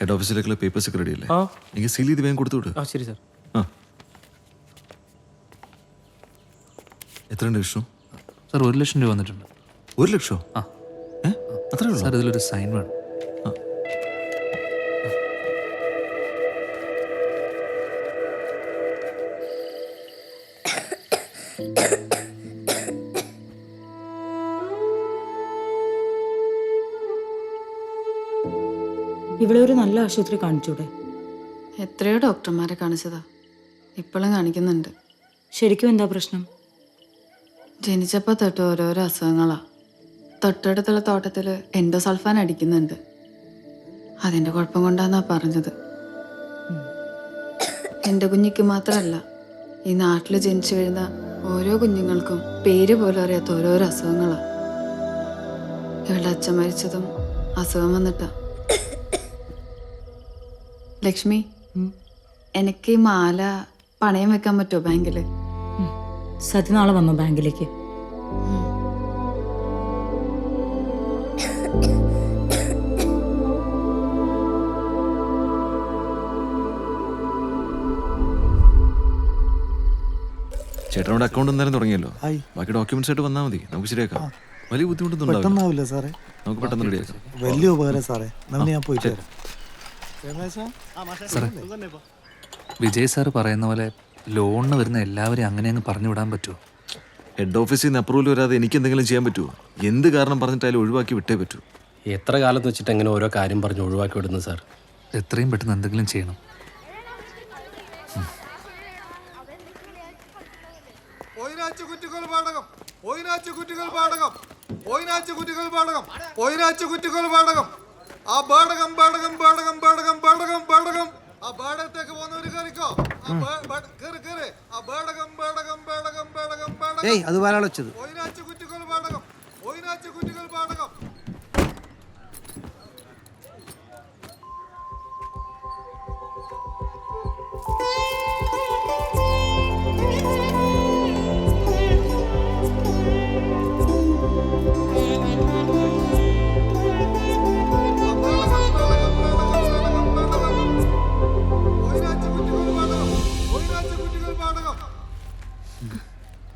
Head ഓഫീസിലേക്കുള്ള papers ഒക്കെ ready അല്ലേ? ആ. എനിക്ക് സീൽ ചെയ്ത് വേഗം കൊടുത്തു വിട്. ആ ശരി സാർ. ആ. എത്രയുണ്ട് വിഷ്ണു? സാർ ഒരു ലക്ഷം രൂപ വന്നിട്ടുണ്ട്. ഒരു ലക്ഷോ? ആ. ഏ? അത്രേ ഉള്ളൂ? സാർ ഇതിലൊരു സൈൻ വേണം. ഇവിടെ ഒരു നല്ല ആശുപത്രി കാണിച്ചൂടെ? എത്രയോ ഡോക്ടർമാരെ കാണിച്ചതാ. ഇപ്പോഴും കാണിക്കുന്നുണ്ട്. ശരിക്കും എന്താ പ്രശ്നം? ജനിച്ചപ്പോൾ തൊട്ട് ഓരോരോ അസുഖങ്ങളാ. തൊട്ടടുത്തുള്ള തോട്ടത്തിൽ എൻഡോസൾഫാൻ അടിക്കുന്നുണ്ട്. അതിന്റെ കുഴപ്പം കൊണ്ടാന്നാ പറഞ്ഞത്. എന്റെ കുഞ്ഞിക്ക് മാത്രമല്ല ഈ നാട്ടിൽ ജനിച്ചു വീഴുന്ന ഓരോ കുഞ്ഞുങ്ങൾക്കും പേര് പോലും അറിയാത്ത ഓരോരോ അസുഖങ്ങളാണ് ഇവളുടെ അച്ഛൻ മരിച്ചതും അസുഖം വന്നിട്ടാ. ലക്ഷ്മി എനിക്ക് ഈ മാല പണയം വെക്കാൻ പറ്റുമോ ബാങ്കിൽ? സതി നാളെ വന്നു ബാങ്കിലേക്ക്. ചേട്ടനോട് അക്കൗണ്ട് എന്തായാലും തുടങ്ങിയല്ലോ. ബാക്കി ഡോക്യുമെന്റ്സ് ആയിട്ട് വന്നാൽ മതി. നമുക്ക് ശരിയാക്കാം. വലിയ ബുദ്ധിമുട്ടൊന്നും ഉണ്ടാവില്ല. സാറേ. നമുക്ക് പെട്ടെന്ന് റെഡിയാക്കാം വലിയ ഉപകാരം സാറേ. നന്ദി ഞാൻ പോയിട്ട് വിജയ് സാർ പറയുന്ന പോലെ ലോണിന് വരുന്ന എല്ലാവരെയും അങ്ങനെ അങ്ങ് പറഞ്ഞു വിടാൻ പറ്റുമോ ഹെഡ് ഓഫീസിൽ നിന്ന് അപ്രൂവൽ വരാതെ എനിക്ക് എന്തെങ്കിലും ചെയ്യാൻ പറ്റുമോ എന്ത് കാരണം പറഞ്ഞിട്ടായാലും ഒഴിവാക്കി വിട്ടേ പറ്റൂ. എത്ര കാലത്ത് വെച്ചിട്ട് എങ്ങനെ ഓരോ കാര്യം പറഞ്ഞ് ഒഴിവാക്കി വിടുന്നു സാർ? എത്രയും പെട്ടെന്ന് എന്തെങ്കിലും ചെയ്യണം. പാടകം. പാടകം. ഒയിനാച്ചു കുറ്റികൾ പാടകം. ഒയിനാച്ചു കുറ്റികൾ പാടകം. ആ പാടകം പാടകം പാടകം പാടകം പാടകം പാടകം. ആ പാടത്തേക്ക് പോകുന്നവര് ബേ- കേറ് കേറ്. ആ പാടകം പാടകം പാടകം പാടകം ഏയ് അത് വരാളച്ചത് ഒയിനാച്ചു കുറ്റികൾ പാടകം. ഒയിനാച്ചു കുറ്റികൾ പാടകം.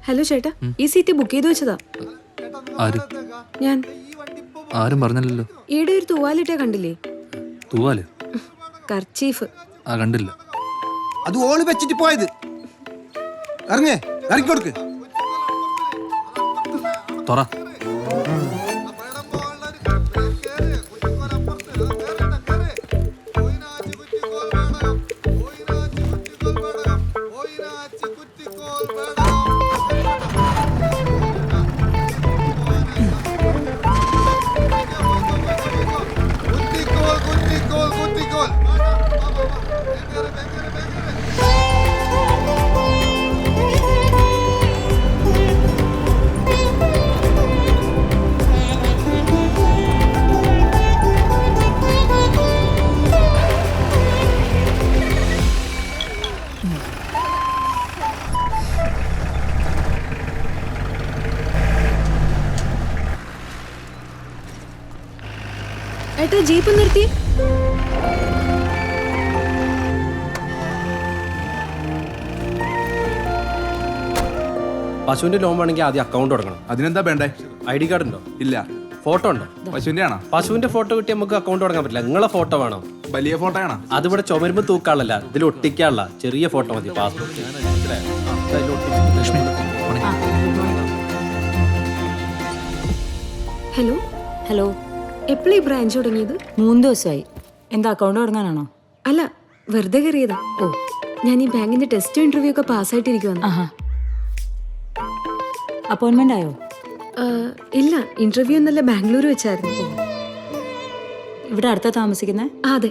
ഹലോ ചേട്ടാ. ഈ സീറ്റ് ബുക്ക് ചെയ്ത് വെച്ചതാ. ആര്? ഞാൻ. ആരും പറഞ്ഞില്ലല്ലോ. ഈടെ ഒരു തൂവാലിട്ടേ കണ്ടില്ലേ? തൂവാൽ? കർച്ചീഫ്. ആ കണ്ടില്ല. അത് ഓൾ വെച്ചിട്ട് പോയത്. ഇറങ്ങേ ഇറങ്ങിക്കൊടുക്ക് തുറ. ഏട്ടാ ജീപ്പ് നിർത്തി. പശുവിന്റെ ലോൺ വേണമെങ്കിൽ ആദ്യം അക്കൗണ്ട് തുടങ്ങണം. അതിനെന്താ വേണ്ടേ? ഐ ഡി കാർഡ് ഉണ്ടോ? ഇല്ല. ഫോട്ടോ ഉണ്ടോ? പശുവിന്റെ ആണോ പശുവിന്റെ ഫോട്ടോ കിട്ടി നമുക്ക് അക്കൗണ്ട് തുടങ്ങാൻ പറ്റില്ല. നിങ്ങളെ ഫോട്ടോ വേണം? വലിയ ഫോട്ടോ ആണോ അതിവിടെ ചുമരുമ്പ് തൂക്കാളല്ല ഇതിൽ ഒട്ടിക്കാനുള്ള ചെറിയ ഫോട്ടോ മതി പാസ്പോർട്ട്. ഹലോ? ഹലോ. എപ്പോഴീ ബ്രാഞ്ച് തുടങ്ങിയത്? മൂന്ന് ദിവസമായി എന്താ അക്കൗണ്ട് തുടങ്ങാനാണോ? അല്ല വെറുതെ കയറിയതാ. ഓ. ഞാൻ ഈ ബാങ്കിന്റെ ടെസ്റ്റ് ഇന്റർവ്യൂ ഒക്കെ പാസ് ആഹാ. അപ്പോയിൻമെന്റ് ആയോ? ഇല്ല. ഇന്റർവ്യൂ എന്നല്ല ബാംഗ്ലൂർ വെച്ചായിരുന്നു. ഇവിടെ അടുത്ത താമസിക്കുന്നേ? ആ, അതെ.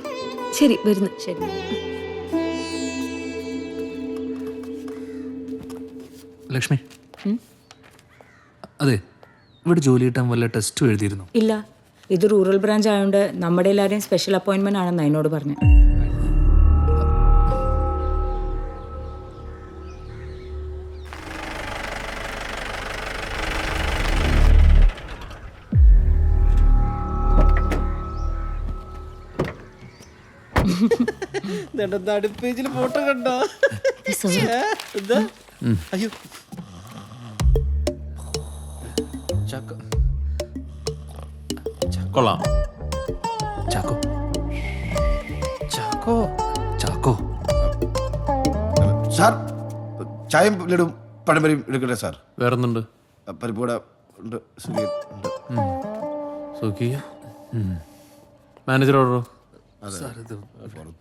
ശരി വരുന്നു. ശരി. ലക്ഷ്മി. അതെ ഇവിടെ ജോലി കിട്ടാൻ വല്ല ടെസ്റ്റും എഴുതിയിരുന്നു? ഇല്ല. ഇത് റൂറൽ ബ്രാഞ്ച് ആയതുകൊണ്ട് നമ്മുടെ എല്ലാവരെയും സ്പെഷ്യൽ അപ്പോയിൻമെന്റ് ആണെന്ന് എന്നോട് പറഞ്ഞു. നടുപ്പേജിൽ ഫോട്ടോ കണ്ടോ? എന്താ? അയ്യോ. ചക്ക കൊള്ളാം. ചാക്കോ. ചാക്കോ. ചാക്കോ. സാർ ചായയും ലഡും പഴംപരിയും എടുക്കട്ടെ സാർ. വേറൊന്നുണ്ട്. പരിപ്പൂട ഉണ്ട് സുഖിയ ഉണ്ട്. സുഖിയ മാനേജർ ഓർഡറോ?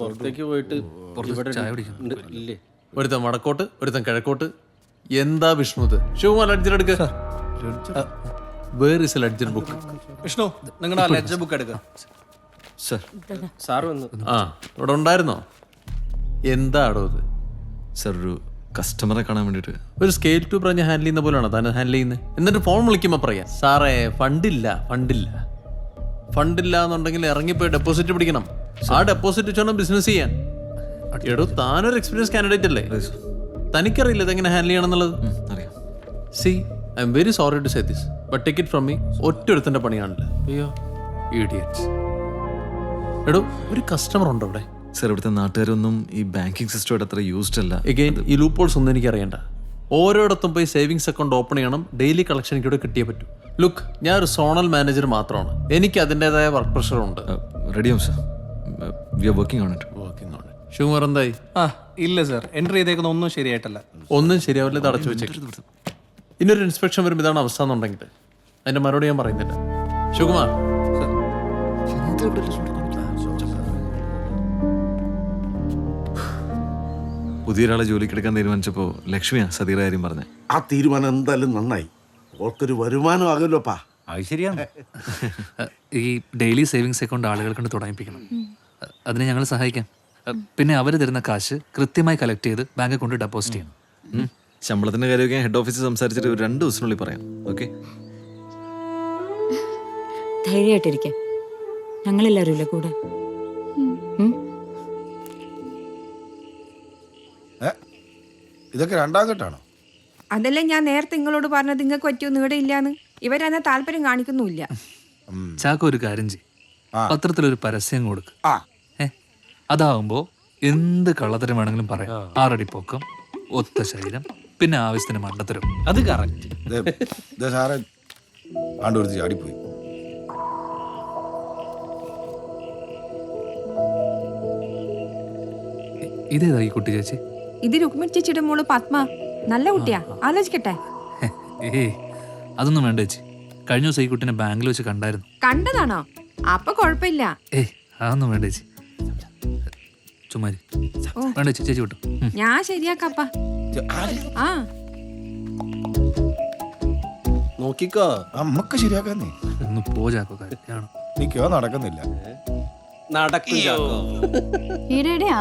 പുറത്തേക്ക് പോയിട്ട്. ഇല്ലേ? ഒരുത്തൻ വടക്കോട്ട് ഒരുത്തൻ കിഴക്കോട്ട്. എന്താ വിഷ്ണു ഇത്? Sivakumar where is a ledger book Vishnu നിങ്ങളുടെ ലെഡ്ജർ ബുക്ക് എടുക്കുക സർ സാർ വന്നു. ആ ഇവിടെ ഉണ്ടായിരുന്നോ? എന്താടോ ഇത്? സർ ഒരു കസ്റ്റമറെ കാണാൻ വേണ്ടിയിട്ട്. ഒരു സ്കെയിൽ ടു പറഞ്ഞ് ഹാൻഡിൽ ചെയ്യുന്ന പോലെയാണോ താൻ ഹാൻഡിൽ ചെയ്യുന്നത് എന്നിട്ട് ഫോൺ വിളിക്കുമ്പോൾ പറയാം. സാറേ ഫണ്ടില്ല ഫണ്ടില്ല ഫണ്ടില്ല എന്നുണ്ടെങ്കിൽ ഇറങ്ങിപ്പോയി ഡെപ്പോസിറ്റ് പിടിക്കണം. ആ ഡെപ്പോസിറ്റ് വെച്ചോണം ബിസിനസ് ചെയ്യാൻ. എടോ താനൊരു എക്സ്പീരിയൻസ് കാൻഡിഡേറ്റ് അല്ലേ? തനിക്കറിയില്ല ഇതെങ്ങനെ ഹാൻഡിൽ ചെയ്യണം എന്നുള്ളത്. അറിയാം. See I'm very sorry to say this but take it from me ഒറ്റ ഒരുത്തന്റെ പണിയാണല്ലോ? അയ്യോ. ഇഡിയറ്റ്സ് എടോ ഒരു കസ്റ്റമർ ഉണ്ടോ അവിടെ? സർ ഇവിടുത്തെ നാട്ടുകാരൊന്നും ഈ ബാങ്കിങ് സിസ്റ്റമായിട്ട് അത്ര യൂസ്ഡ് അല്ല. എഗെയിൻ ഈ ലൂപ്പോൾസ് ഒന്നും എനിക്ക് അറിയണ്ട ഓരോയിടത്തും പോയി സേവിങ്സ് അക്കൗണ്ട് ഓപ്പൺ ചെയ്യണം ഡെയിലി കളക്ഷൻ എനിക്കിവിടെ കിട്ടിയേ പറ്റൂ. ലുക്ക് ഞാൻ ഒരു സോണൽ മാനേജർ മാത്രമാണ്. എനിക്ക് അതിന്റെതായ വർക്ക് പ്രഷർ ഉണ്ട്. റെഡിയാവും sir we are working on it working on sugar എന്തായി? ആ ഇല്ല സർ എൻട്രി ചെയ്തേക്കുന്ന ഒന്നും ശരിയായിട്ടല്ല. ഒന്നും ശരിയാവില്ല ഇത് അടച്ചു വെച്ചേക്കും. ഇനിയൊരു ഇൻസ്പെക്ഷൻ വരുമ്പോൾ ഇതാണ് അവസ്ഥ എന്നുണ്ടെങ്കിൽ. അതിന്റെ മറുപടി ഞാൻ പറയുന്നില്ല. ശിവകുമാർ. പുതിയൊരാളെ ജോലിക്കെടുക്കാൻ തീരുമാനിച്ചപ്പോൾ ലക്ഷ്മിയാ സതീറെ കാര്യം പറഞ്ഞേ. ആ തീരുമാനം എന്തായാലും നന്നായി. ഓർക്കൊരു വരുമാനം ആകുമല്ലോപ്പാ അത് ശരിയാണ്. ഈ ഡെയിലി സേവിങ്സ് അക്കൗണ്ട് ആളുകൾ കൊണ്ട് തുടങ്ങിപ്പിക്കണം. അതിനെ ഞങ്ങൾ സഹായിക്കാം. പിന്നെ അവർ തരുന്ന കാശ് കൃത്യമായി കളക്ട് ചെയ്ത് ബാങ്കിൽ കൊണ്ട് ഡെപ്പോസിറ്റ് ചെയ്യണം. ശമ്പളത്തിന്റെ കാര്യമൊക്കെ ഹെഡ് ഓഫീസിൽ സംസാരിച്ചിട്ട് ഒരു രണ്ട് ദിവസത്തിനുള്ളിൽ പറയാം. ഓക്കെ ധൈര്യമായിട്ടിരിക്കാം. ഞങ്ങളെല്ലാവരും ഇല്ല കൂടെ? ഇതൊക്കെ രണ്ടാം ഘട്ടാണോ? അതല്ല ഞാൻ നേരത്തെ നിങ്ങളോട് പറഞ്ഞത് നിങ്ങൾക്ക് പറ്റിയൊന്നും ഇവിടെ ഇല്ലാന്ന്. ഇവരതിനെ താല്പര്യം കാണിക്കുന്നുമില്ല. ചാക്ക ഒരു കാര്യം ചെയ്യും. പത്രത്തിലൊരു പരസ്യം കൊടുക്ക്. അതാവുമ്പോ എന്ത് കള്ളത്തരം വേണമെങ്കിലും പറയാം. ആറടി പൊക്കം ഒത്ത ശരീരം പിന്നെ ആവശ്യത്തിന് മണ്ടത്തരം. അത് കറക്റ്റ് ദേ, ഇതേതാ ഈ കുട്ടി ചേച്ചി? ഇത് രുക്മിണി ചേച്ചിയുടെ മോൾ പത്മ. നല്ല കുട്ടിയാ. ആലോചിക്കട്ടെ. ഏയ് അതൊന്നും വേണ്ട ചേച്ചി. കഴിഞ്ഞ ദിവസം ഈ കുട്ടീനെ ബാങ്കിൽ വെച്ച് കണ്ടായിരുന്നു. കണ്ടതാണോ? അപ്പൊ കുഴപ്പമില്ല. ഏയ് അതൊന്നും വേണ്ട ചേച്ചി. ചുമ്മാരി വേണ്ട ചേച്ചി ചേച്ചി വിട്ടു. ഞാൻ ശരിയാക്കപ്പ. ആ. നോക്കിക്കോ. നമ്മക്ക് ശരിയാക്കാന്നേ. ഒന്ന് പോ ചാക്കോ കാര്യമാണ് എനിക്കോ നടക്കുന്നില്ല. നടക്കും ചാക്കോ.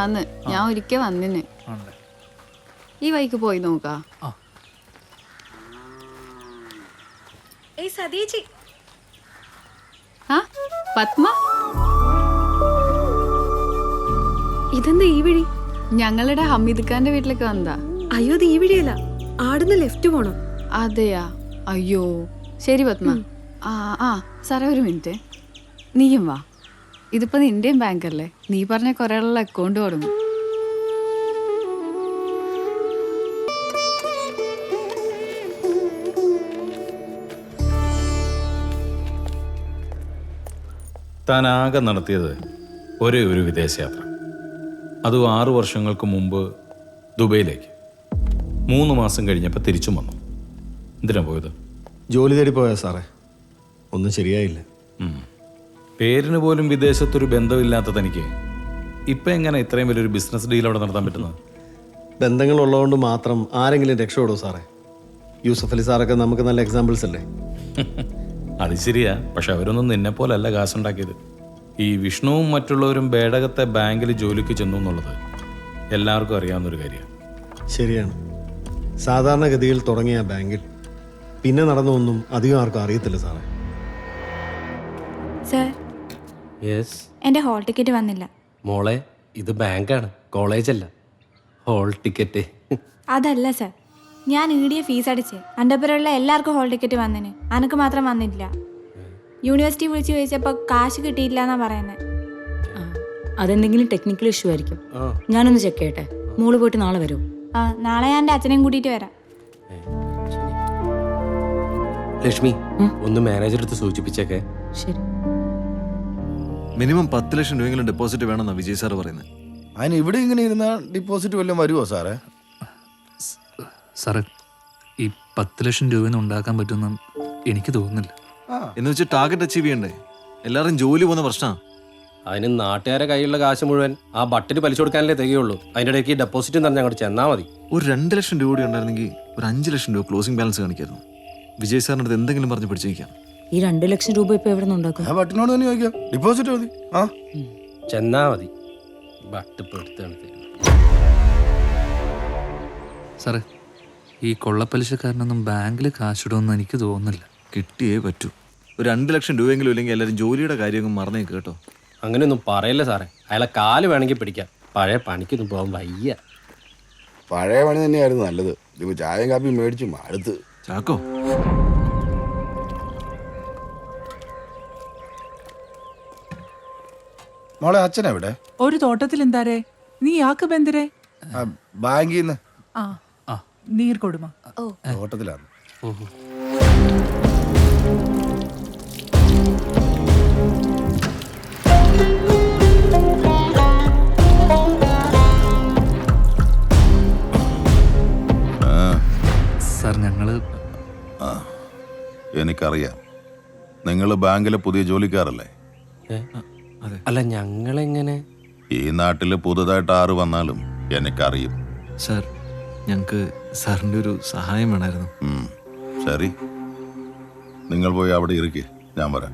ആന്ന് ഞാൻ ഒരിക്കൽ വന്നിന്. ഈ വഴിക്ക് പോയി നോക്കാ. ഏയ് സതീച്ചി. ആ പത്മ. ഇതെന്താ ഈ വഴി? ഞങ്ങളുടെ ഹമീദ് ഖാന്റെ വീട്ടിലേക്ക് വന്നതാ. അയ്യോ ഇത് ഈ വഴിയല്ല. ആടുന്ന് ലെഫ്റ്റ് പോണം. അതെയാ? അയ്യോ. ശരി പത്മ. ആ ആ സാറേ ഒരു മിനിറ്റ്. നീയും വാ. ഇതിപ്പോ നിന്റെയും ബാങ്കല്ലേ നീ പറഞ്ഞ കുറെ ആളുള്ള അക്കൗണ്ട് തുടങ്ങും താൻ ആകെ നടത്തിയത് ഒരേ ഒരു വിദേശയാത്ര. അതും ആറു വർഷങ്ങൾക്ക് മുമ്പ് ദുബൈയിലേക്ക്. മൂന്ന് മാസം കഴിഞ്ഞപ്പോൾ തിരിച്ചും വന്നു. എന്തിനാ പോയത്? ജോലി തേടി പോയാ സാറേ? ഒന്നും ശരിയായില്ല. ഉം. പേരിന് പോലും വിദേശത്തൊരു ബന്ധമില്ലാത്ത തനിക്ക് ഇപ്പൊ എങ്ങനെ ഇത്രയും വലിയൊരു ബിസിനസ് ഡീൽ അവിടെ നടത്താൻ പറ്റുന്നത്? ബന്ധങ്ങൾ ഉള്ളതുകൊണ്ട് മാത്രം ആരെങ്കിലും രക്ഷപ്പെടുമോ സാറേ? യൂസഫ് അലി സാറൊക്കെ നമുക്ക് നല്ല എക്സാമ്പിൾസ് അല്ലേ? അത് ശരിയാ. പക്ഷെ അവരൊന്നും നിന്നെ പോലല്ല കാശുണ്ടാക്കിയത്. ഈ വിഷ്ണുവും മറ്റുള്ളവരും ബേടകത്തെ ബാങ്കിൽ ജോലിക്ക് ചെന്നു എന്നുള്ളത് എല്ലാവർക്കും അറിയാവുന്നൊരു കാര്യമാണ് ശരിയാണ്. സാധാരണഗതിയിൽ തുടങ്ങിയ ബാങ്കിൽ പിന്നെ നടന്നൊന്നും അധികം ആർക്കും അറിയത്തില്ല സാറേ. സർ എന്റെ ഹോൾ ടിക്കറ്റ് വന്നില്ല. മോളെ ഇത് ബാങ്കാണ് കോളേജല്ല. ഹോൾ ടിക്കറ്റ് അതല്ല സർ ഞാൻ ഈടിയ ഫീസ് അടിച്ച്. എന്റെ എല്ലാവർക്കും ഹോൾ ടിക്കറ്റ് വന്നിന്. അനക്ക് മാത്രം വന്നില്ല യൂണിവേഴ്സിറ്റി വിളിച്ച് ചോദിച്ചപ്പോൾ കാശ് കിട്ടിയില്ല എന്നാ പറയുന്നത് അതെന്തെങ്കിലും ടെക്നിക്കൽ ഇഷ്യൂ ആയിരിക്കും. ഞാനൊന്ന് ചെക്ക് ചെയ്യട്ടെ. മോൾ പോയിട്ട് നാളെ വരും? ആ നാളെ ഞാൻ എന്റെ അച്ഛനെയും കൂട്ടിയിട്ട് വരാം. ലക്ഷ്മി ഒന്ന് മാനേജർ അടുത്ത് സൂചിപ്പിച്ചേക്കെ. ശരി. മിനിമം പത്ത് ലക്ഷം രൂപയെങ്കിലും ഡെപ്പോസിറ്റ് വേണമെന്നാണ് വിജയ് സാർ പറയുന്നത്. അതിന് ഇവിടെ ഇങ്ങനെ ഇരുന്ന ഡിപ്പോസിറ്റ് വല്ലതും വരുമോ സാറേ? സാറേ ഈ പത്ത് ലക്ഷം രൂപയൊന്നും ഉണ്ടാക്കാൻ പറ്റുമെന്ന് എനിക്ക് തോന്നുന്നില്ല. എന്ന് വെച്ച് ടാർഗറ്റ് അച്ചീവ് ചെയ്യണ്ടേ? എല്ലാവരും ജോലി പോകുന്ന പ്രശ്നമാണ് അതിന് നാട്ടുകാരെ കയ്യിലുള്ള കാശ് മുഴുവൻ ആ ബട്ടിന് പലിശ കൊടുക്കാനല്ലേ തികയുള്ളൂ. അതിന്റെ ഇടയ്ക്ക് ഡെപ്പോസിറ്റ് തന്നെ അങ്ങോട്ട് ചെന്നാൽ മതി. ഒരു രണ്ട് ലക്ഷം രൂപ കൂടി ഉണ്ടായിരുന്നെങ്കിൽ ഒരു അഞ്ച് ലക്ഷം രൂപ ക്ലോസിംഗ് ബാലൻസ് കാണിക്കായിരുന്നു. വിജയ് സാറിന്റെ അടുത്ത് എന്തെങ്കിലും പറഞ്ഞ് പിടിച്ചേക്കാം ഈ രണ്ട് ലക്ഷം രൂപ ഇപ്പൊ എവിടെ നിന്നുണ്ടാക്കും ആ ബട്ടിനോട് തന്നെ ചോദിക്കാം. ഡിപ്പോസിറ്റ് മതി. ആ. ചെന്നാ മതി. ബട്ട് എടുത്താണ് സാറേ ഈ കൊള്ളപ്പലിശക്കാരനൊന്നും ബാങ്കിൽ കാശിടുമെന്ന് എനിക്ക് തോന്നുന്നില്ല. കിട്ടിയേ പറ്റൂ. ഒരു രണ്ട് ലക്ഷം രൂപയെങ്കിലും ഇല്ലെങ്കിൽ എല്ലാവരും ജോലിയുടെ കാര്യം മറന്നേക്ക് കേട്ടോ. അങ്ങനെയൊന്നും പറയല്ലേ സാറേ. അയാളെ കാൽ വേണമെങ്കിൽ പിടിക്കാം. പഴയ പണിക്കൊന്നും പോകാൻ വയ്യ. പഴയ പണി തന്നെയായിരുന്നു നല്ലത്. ഇതിപ്പോ ചായയും കാപ്പിയും മേടിച്ചു അടുത്ത് ചാക്കോ? മോളെ അച്ഛൻ എവിടെ? ഒരു തോട്ടത്തിൽ എന്താരേ? നീ ആക്ക് ബന്ധരെ ബാങ്കിൽ നിന്ന് ആ നീർ കൊടുമ. തോട്ടത്തിലാണ്. സാർ ഞങ്ങൾ എനിക്കറിയാം. നിങ്ങൾ ബാങ്കിലെ പുതിയ ജോലിക്കാരല്ലേ? അല്ല ഞങ്ങളെങ്ങനെ? ഈ നാട്ടിൽ പുതുതായിട്ട് ആറ് വന്നാലും എനിക്കറിയും സർ ഞങ്ങൾക്ക് സാറിന്റെ ഒരു സഹായം വേണമായിരുന്നു ശരി. നിങ്ങൾ പോയി അവിടെ ഇരിക്കേ. ഞാൻ വരാം.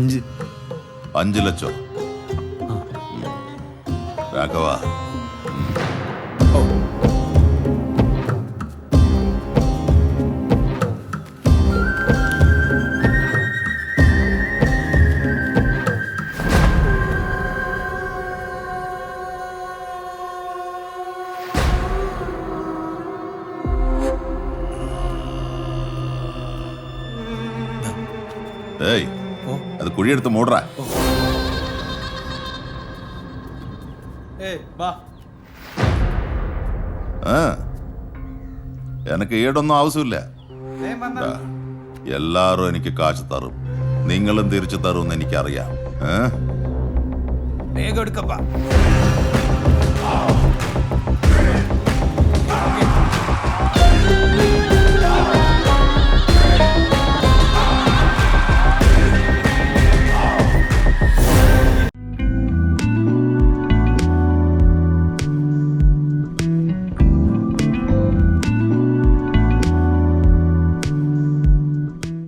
അഞ്ച്- അഞ്ച് അഞ്ചു ലക്ഷം രാഘവ ഏയ് അത് കുഴിയെടുത്ത് മൂടറാ. എനക്ക് ഈടൊന്നും ആവശ്യമില്ല. എല്ലാരും എനിക്ക് കാശ് തരും. നിങ്ങളും തിരിച്ചു തരുമെന്ന് എനിക്കറിയാം? വേഗം എടുക്കപ്പാ